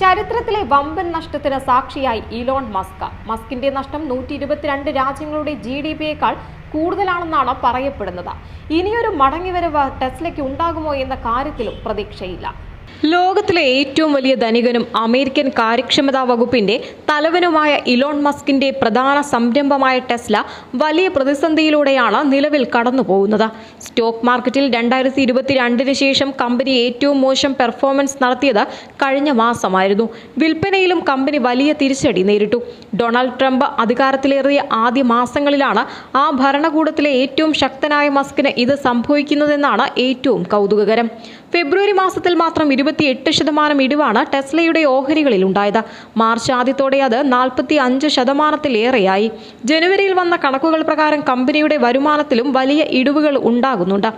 ചരിത്രത്തിലെ വമ്പൻ നഷ്ടത്തിന് സാക്ഷിയായി ഇലോൺ മസ്ക്. മസ്കിന്റെ നഷ്ടം നൂറ്റി ഇരുപത്തിരണ്ട് രാജ്യങ്ങളുടെ ജി ഡി പിയേക്കാൾ കൂടുതലാണെന്നാണ് പറയപ്പെടുന്നത്. ഇനിയൊരു മടങ്ങിവരവ് ടെസ്ലയ്ക്ക് ഉണ്ടാകുമോ എന്ന കാര്യത്തിലും പ്രതീക്ഷയില്ല. ലോകത്തിലെ ഏറ്റവും വലിയ ധനികനും അമേരിക്കൻ കാര്യക്ഷമതാ വകുപ്പിന്റെ തലവനുമായ ഇലോൺ മസ്കിന്റെ പ്രധാന സംരംഭമായ ടെസ്ല വലിയ പ്രതിസന്ധിയിലൂടെയാണ് നിലവിൽ കടന്നുപോകുന്നത്. സ്റ്റോക്ക് മാർക്കറ്റിൽ രണ്ടായിരത്തി ഇരുപത്തിരണ്ടിന് ശേഷം കമ്പനി ഏറ്റവും മോശം പെർഫോമൻസ് നടത്തിയത് കഴിഞ്ഞ മാസമായിരുന്നു. വിൽപ്പനയിലും കമ്പനി വലിയ തിരിച്ചടി നേരിട്ടു. ഡൊണാൾഡ് ട്രംപ് അധികാരത്തിലേറിയ ആദ്യ മാസങ്ങളിലാണ് ആ ഭരണകൂടത്തിലെ ഏറ്റവും ശക്തനായ മസ്കിന് ഇത് സംഭവിക്കുന്നതെന്നാണ് ഏറ്റവും കൗതുകകരം. ഫെബ്രുവരി മാസത്തിൽ മാത്രം ഇരുപത്തിയെട്ട് ശതമാനം ഇടിവാണ് ടെസ്ലയുടെ ഓഹരികളിൽ ഉണ്ടായത്. മാർച്ച് ആദ്യത്തോടെ അത് നാൽപ്പത്തി അഞ്ച് ശതമാനത്തിലേറെയായി. ജനുവരിയിൽ വന്ന കണക്കുകൾ പ്രകാരം കമ്പനിയുടെ വരുമാനത്തിലും വലിയ ഇടിവുകൾ ഉണ്ടാകുന്നുണ്ട്.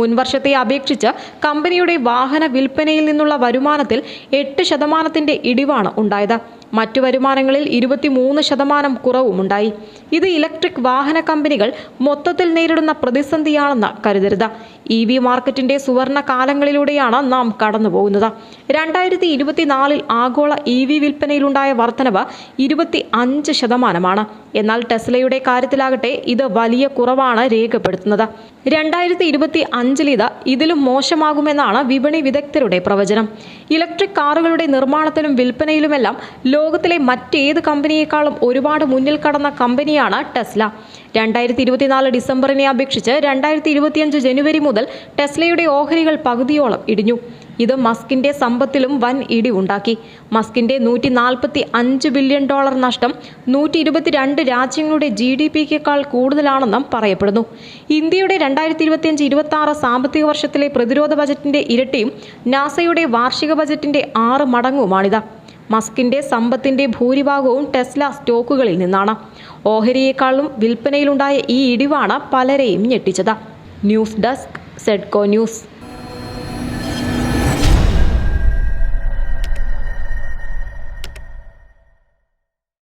മുൻവർഷത്തെ അപേക്ഷിച്ച് കമ്പനിയുടെ വാഹന വിൽപ്പനയിൽ നിന്നുള്ള വരുമാനത്തിൽ എട്ട് ശതമാനത്തിന്റെ ഇടിവാണ് ഉണ്ടായത്. മറ്റു വരുമാനങ്ങളിൽ ഇരുപത്തിമൂന്ന് ശതമാനം കുറവുമുണ്ടായി. ഇത് ഇലക്ട്രിക് വാഹന കമ്പനികൾ മൊത്തത്തിൽ നേരിടുന്ന പ്രതിസന്ധിയാണെന്ന് കരുതരുത്. ഇ വി മാർക്കറ്റിന്റെ സുവർണ കാലങ്ങളിലൂടെയാണ് നാം കടന്നുപോകുന്നത്. രണ്ടായിരത്തി ഇരുപത്തിനാലിൽ ആഗോള ഇ വി വിൽപ്പനയിലുണ്ടായ വർധനവ് ഇരുപത്തി അഞ്ച് ശതമാനമാണ്. എന്നാൽ ടെസ്ലയുടെ കാര്യത്തിലാകട്ടെ ഇത് വലിയ കുറവാണ് രേഖപ്പെടുത്തുന്നത്. രണ്ടായിരത്തി ഇരുപത്തി അഞ്ചിൽ ഇത് ഇതിലും മോശമാകുമെന്നാണ് വിപണി വിദഗ്ധരുടെ പ്രവചനം. ഇലക്ട്രിക് കാറുകളുടെ നിർമ്മാണത്തിലും വിൽപ്പനയിലുമെല്ലാം ലോകത്തിലെ മറ്റേത് കമ്പനിയേക്കാളും ഒരുപാട് മുന്നിൽ കടന്ന കമ്പനിയാണ് ടെസ്ല. രണ്ടായിരത്തി ഇരുപത്തിനാല് ഡിസംബറിനെ അപേക്ഷിച്ച് രണ്ടായിരത്തി ഇരുപത്തിയഞ്ച് ജനുവരി മുതൽ ടെസ്ലയുടെ ഓഹരികൾ പകുതിയോളം ഇടിഞ്ഞു. ഇത് മസ്കിന്റെ സമ്പത്തിലും വൻ ഇടി ഉണ്ടാക്കി. മസ്കിന്റെ നൂറ്റി നാൽപ്പത്തി അഞ്ച് ബില്യൺ ഡോളർ നഷ്ടം നൂറ്റി ഇരുപത്തിരണ്ട് രാജ്യങ്ങളുടെ ജി ഡി പിക്കേക്കാൾ കൂടുതലാണെന്നും പറയപ്പെടുന്നു. ഇന്ത്യയുടെ രണ്ടായിരത്തി ഇരുപത്തിയഞ്ച് ഇരുപത്തി ആറ് സാമ്പത്തിക വർഷത്തിലെ പ്രതിരോധ ബജറ്റിന്റെ ഇരട്ടിയും നാസയുടെ വാർഷിക ബജറ്റിന്റെ ആറ് മടങ്ങുമാണിത്. മസ്കിന്റെ സമ്പത്തിന്റെ ഭൂരിഭാഗവും ടെസ്ല സ്റ്റോക്കുകളിൽ നിന്നാണ്. ഓഹരിയേക്കാളും വിൽപ്പനയിലുണ്ടായ ഈ ഇടിവാണ് പലരെയും ഞെട്ടിച്ചത്. ന്യൂസ് ഡെസ്ക് സെഡ്കോ ന്യൂസ്